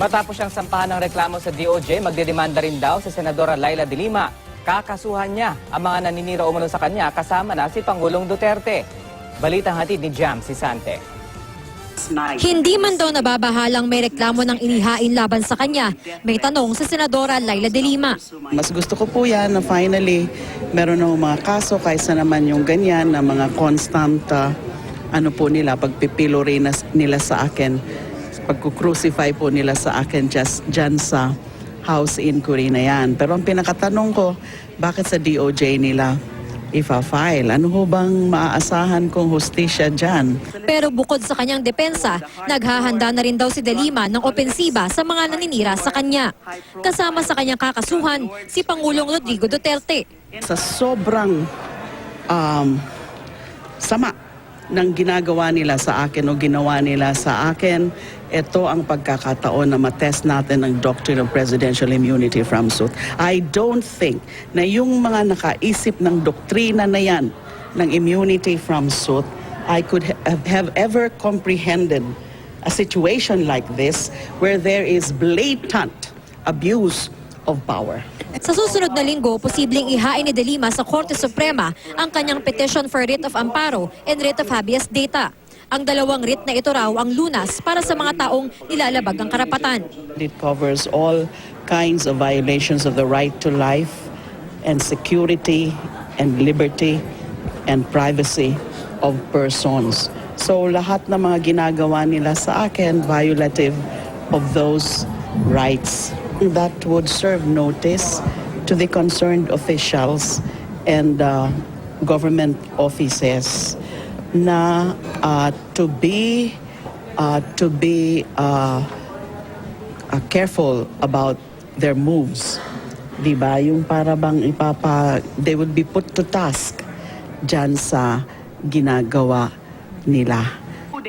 Matapos siyang sampahan ng reklamo sa DOJ, magdedemanda rin daw sa Senadora Laila de Lima. Kakasuhan niya ang mga naninira umano sa kanya kasama na si Pangulong Duterte. Balitang hatid ni Jam si Sante. Hindi man daw nababahalang may reklamo ng inihain laban sa kanya, may tanong sa Senadora Laila de Lima. Mas gusto ko po yan na finally meron ng mga kaso kaysa naman yung ganyan na mga constant ah, ano po nila, pagpipilo rin nila sa akin, pagkukrucify po nila sa akin just dyan sa house inquiry na yan. Pero ang pinakatanong ko, bakit sa DOJ nila ifa-file? Ano ho bang maaasahan kong hustisya dyan? Pero bukod sa kanyang depensa, naghahanda na rin daw si de Lima ng opensiba sa mga naninira sa kanya. Kasama sa kanyang kakasuhan, si Pangulong Rodrigo Duterte. sa sobrang um, sama ng ginagawa nila sa akin o ginawa nila sa akin, ito ang pagkakataon na matest natin ang doctrine of presidential immunity from suit. I don't think na yung mga nakaisip ng doktrina na yan ng immunity from suit, I could ha- have ever comprehended a situation like this where there is blatant abuse of power. Sa susunod na linggo, posibleng ihain ni De Lima sa Korte Suprema ang kanyang petition for writ of amparo and writ of habeas data. Ang dalawang writ na ito raw ang lunas para sa mga taong nilalabag ang karapatan. It covers all kinds of violations of the right to life and security and liberty and privacy of persons. So lahat ng mga ginagawa nila sa akin violative of those rights. That would serve notice to the concerned officials and uh, government offices na uh, to be uh, to be uh, uh, careful about their moves. 'Di ba? Yung para bang ipapa they would be put to task diyan sa ginagawa nila.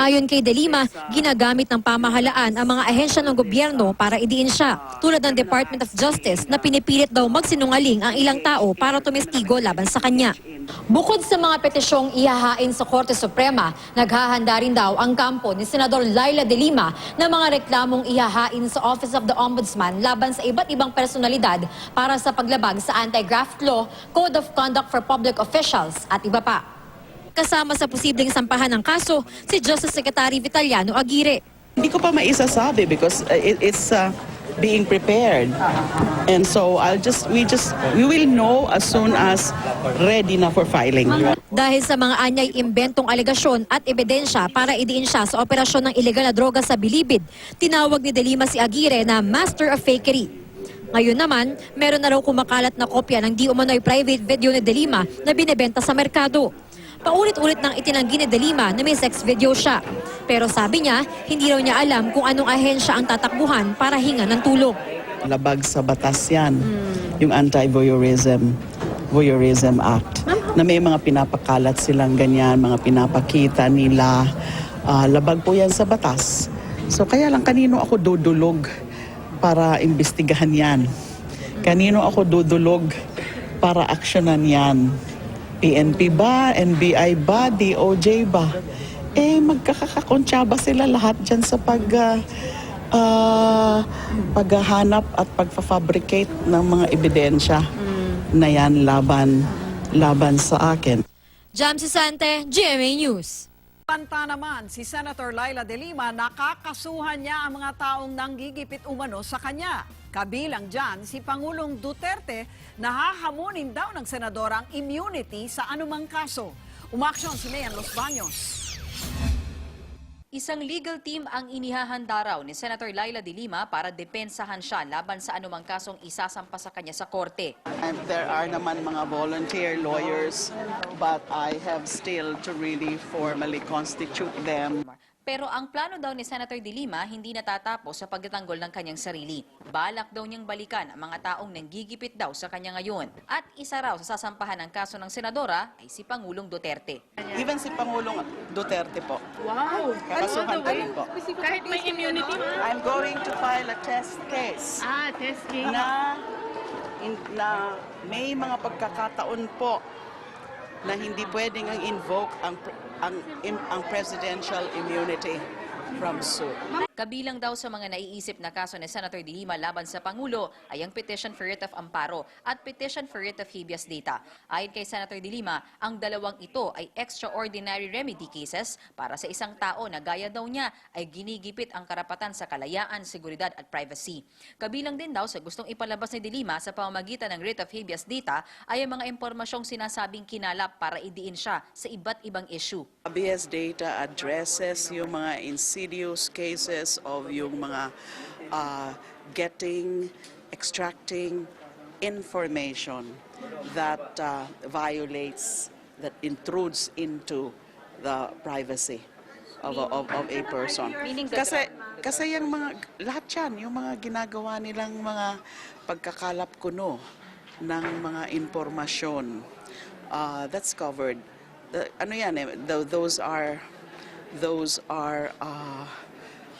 Ayon kay De Lima, ginagamit ng pamahalaan ang mga ahensya ng gobyerno para idiin siya, tulad ng Department of Justice na pinipilit daw magsinungaling ang ilang tao para tumestigo laban sa kanya. Bukod sa mga petisyong ihahain sa Korte Suprema, naghahanda rin daw ang kampo ni Senador Laila De Lima na mga reklamong ihahain sa Office of the Ombudsman laban sa iba't ibang personalidad para sa paglabag sa Anti-Graft Law, Code of Conduct for Public Officials at iba pa. Kasama sa posibleng sampahan ng kaso, si Justice Secretary Vitaliano Aguirre. Hindi ko pa maisasabi because uh, it, it's uh, being prepared. And so I'll just we just we will know as soon as ready na for filing. Dahil sa mga anyay imbentong alegasyon at ebidensya para idiin siya sa operasyon ng ilegal na droga sa Bilibid, tinawag ni Delima si Aguirre na master of fakery. Ngayon naman, meron na raw kumakalat na kopya ng di umano'y private video ni Delima na binebenta sa merkado. Paulit-ulit nang itinanggi ni Delima na may sex video siya. Pero sabi niya, hindi raw niya alam kung anong ahensya ang tatakbuhan para hinga ng tulong. labag sa batas yan, yung Anti-Voyeurism Voyeurism Act, na may mga pinapakalat silang ganyan, mga pinapakita nila. Ah, labag po yan sa batas. So kaya lang kanino ako dudulog para imbestigahan yan? Kanino ako dudulog para aksyonan yan? PNP ba? NBI ba? DOJ ba? Eh, magkakakakontsaba sila lahat dyan sa pag... ah, ah, paghahanap at pagfa-fabricate ng mga ebidensya na yan laban laban sa akin. Jam Sante, GMA News. Panta naman, si Senator Laila de Lima nakakasuhan niya ang mga taong nanggigipit umano sa kanya. Kabilang dyan, si Pangulong Duterte na hahamunin daw ng senadora ang immunity sa anumang kaso. Umaksyon si Leon Los Baños. Isang legal team ang inihahanda raw ni Senator Laila de Lima para depensahan siya laban sa anumang kasong isasampa sa kanya sa korte. And there are naman mga volunteer lawyers but I have still to really formally constitute them. Pero ang plano daw ni Senator de Lima hindi natatapos sa pagtatanggol ng kanyang sarili. Balak daw niyang balikan ang mga taong nanggigipit daw sa kanya ngayon. At isa raw sa sasampahan ng kaso ng senadora ay si Pangulong Duterte. Even si Pangulong Duterte po. Wow! Kakasuhan ko rin po. Kahit may immunity mo? I'm going to file a test case. Ah, testing. na, in, na may mga pagkakataon po na hindi pwedeng ang invoke ang, ang, ang presidential immunity from suit. Kabilang daw sa mga naiisip na kaso ni Senator De Lima laban sa Pangulo ay ang petition for writ of amparo at petition for writ of habeas data. Ayon kay Senator De Lima, ang dalawang ito ay extraordinary remedy cases para sa isang tao na gaya daw niya ay ginigipit ang karapatan sa kalayaan, seguridad at privacy. Kabilang din daw sa gustong ipalabas ni De Lima sa pamamagitan ng writ of habeas data ay ang mga impormasyong sinasabing kinalap para idiin siya sa iba't ibang issue. ABS data addresses yung mga insidious cases of yung mga uh, getting, extracting information that uh, violates, that intrudes into the privacy of a, of, of a person. Kasi, kasi yung mga, lahat yan, yung mga ginagawa nilang mga pagkakalap kuno ng mga impormasyon, uh, that's covered. The, ano yan eh, tho- those are, those are, uh,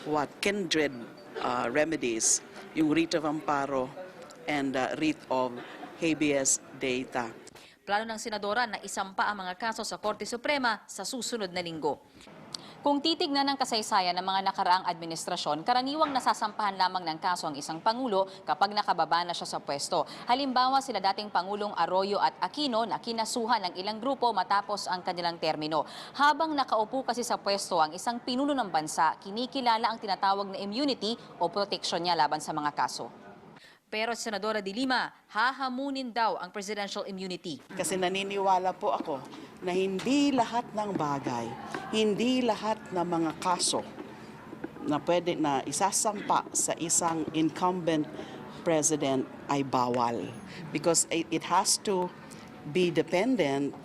what, kindred uh, remedies, yung writ of amparo and uh, writ of habeas data. Plano ng senadora na isampa ang mga kaso sa Korte Suprema sa susunod na linggo. Kung titignan ng kasaysayan ng mga nakaraang administrasyon, karaniwang nasasampahan lamang ng kaso ang isang pangulo kapag nakababa na siya sa pwesto. Halimbawa sila dating Pangulong Arroyo at Aquino na kinasuhan ng ilang grupo matapos ang kanilang termino. Habang nakaupo kasi sa pwesto ang isang pinuno ng bansa, kinikilala ang tinatawag na immunity o protection niya laban sa mga kaso. Pero si Senadora de Lima, hahamunin daw ang presidential immunity. Kasi naniniwala po ako na hindi lahat ng bagay, hindi lahat ng mga kaso na pwede na isasampa sa isang incumbent president ay bawal. Because it, has to be dependent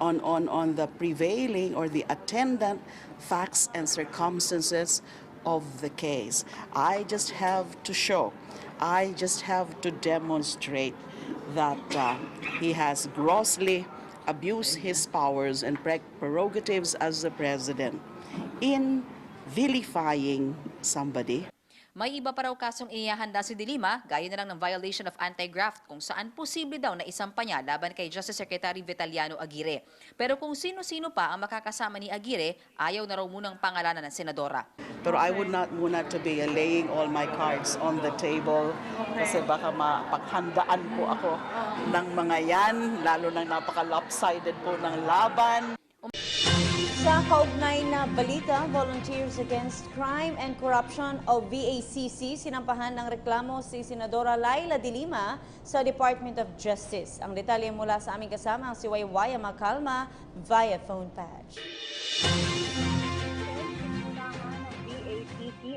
on, on, on the prevailing or the attendant facts and circumstances of the case. I just have to show, I just have to demonstrate that uh, he has grossly abused his powers and prerogatives as the president in vilifying somebody. May iba pa raw kasong inihahanda si Dilima, gaya na lang ng violation of anti-graft kung saan posible daw na isampa niya laban kay Justice Secretary Vitaliano Aguirre. Pero kung sino-sino pa ang makakasama ni Aguirre, ayaw na raw munang pangalanan ng senadora. Pero I would not muna to be laying all my cards on the table kasi baka mapaghandaan po ako ng mga yan, lalo na napaka-lopsided po ng laban. Sa kaugnay na balita, Volunteers Against Crime and Corruption o VACC sinampahan ng reklamo si Senadora Laila De Lima sa Department of Justice. Ang detalye mula sa aming kasama ang si Waywaya Makalma via phone patch.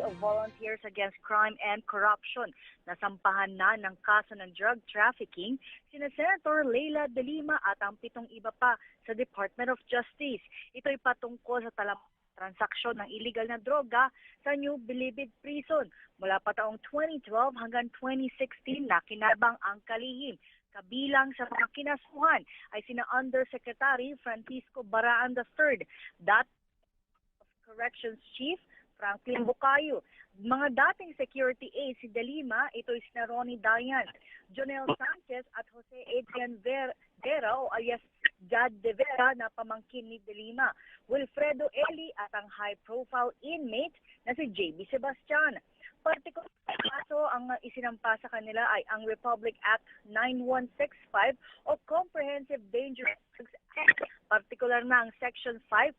O Volunteers Against Crime and Corruption. Nasampahan na ng kaso ng drug trafficking sina Senator Leila De Lima at ang pitong iba pa sa Department of Justice. Ito'y patungkol sa talam transaksyon ng illegal na droga sa New Bilibid Prison. Mula pa taong 2012 hanggang 2016 na kinabang ang kalihim. Kabilang sa mga kinasuhan ay sina Undersecretary Francisco Baraan III, that Corrections Chief Franklin Bukayo. Mga dating security aides si Delima, ito is na Ronnie Dayan, Jonel Sanchez at Jose Adrian Ver- Vera o alias Jad De Vera na pamangkin ni Delima. Wilfredo Eli at ang high-profile inmate na si JB Sebastian. Partikular kaso ang isinampa sa kanila ay ang Republic Act 9165 o Comprehensive Dangerous Drugs. Partikular na ang Section 5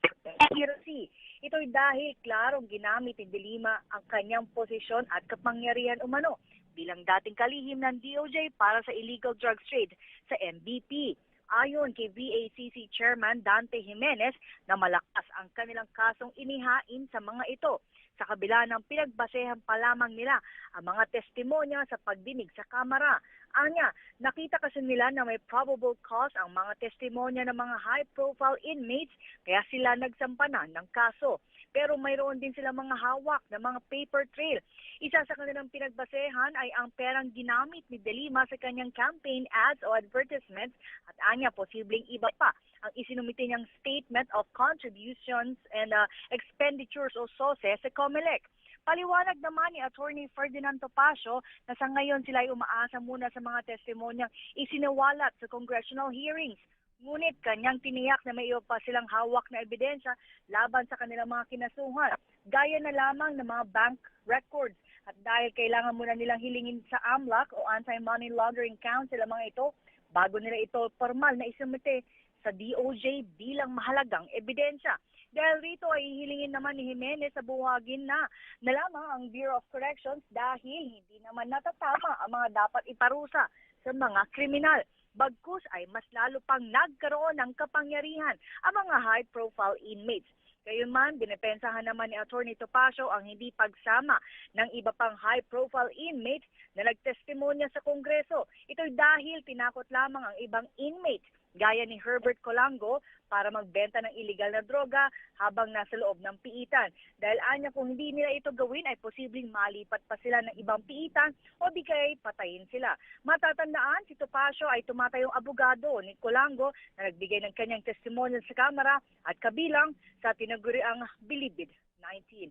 Piracy. Ito'y dahil klarong ginamit ni Delima ang kanyang posisyon at kapangyarihan umano bilang dating kalihim ng DOJ para sa illegal drugs trade sa MVP. Ayon kay VACC Chairman Dante Jimenez na malakas ang kanilang kasong inihain sa mga ito sa kabila ng pinagbasehan pa lamang nila ang mga testimonya sa pagdinig sa kamera. Anya, nakita kasi nila na may probable cause ang mga testimonya ng mga high-profile inmates kaya sila nagsampa na ng kaso. Pero mayroon din sila mga hawak na mga paper trail. Isa sa kanilang pinagbasehan ay ang perang ginamit ni Delima sa kanyang campaign ads o advertisements at anya posibleng iba pa ang isinumite niyang statement of contributions and uh, expenditures o SOSE sa COMELEC. Paliwanag naman ni Attorney Ferdinand Topacio na sa ngayon sila ay umaasa muna sa mga testimonyang isinawalat sa congressional hearings. Ngunit kanyang tiniyak na may iba pa silang hawak na ebidensya laban sa kanilang mga kinasuhan. gaya na lamang ng mga bank records. At dahil kailangan muna nilang hilingin sa AMLAC o Anti-Money Laundering Council ang mga ito, bago nila ito formal na isumite sa DOJ bilang mahalagang ebidensya. Dahil rito ay hihilingin naman ni Jimenez sa buhagin na na lamang ang Bureau of Corrections dahil hindi naman natatama ang mga dapat iparusa sa mga kriminal. Bagkus ay mas lalo pang nagkaroon ng kapangyarihan ang mga high-profile inmates. Gayunman, dinepensahan naman ni Attorney Topacio ang hindi pagsama ng iba pang high-profile inmates na nagtestimonya sa Kongreso. Ito'y dahil tinakot lamang ang ibang inmates gaya ni Herbert Colango para magbenta ng illegal na droga habang nasa loob ng piitan. Dahil anya kung hindi nila ito gawin ay posibleng malipat pa sila ng ibang piitan o di kaya patayin sila. Matatandaan, si Topacio ay tumatayong abogado ni Colango na nagbigay ng kanyang testimonial sa kamera at kabilang sa tinaguriang Bilibid 19.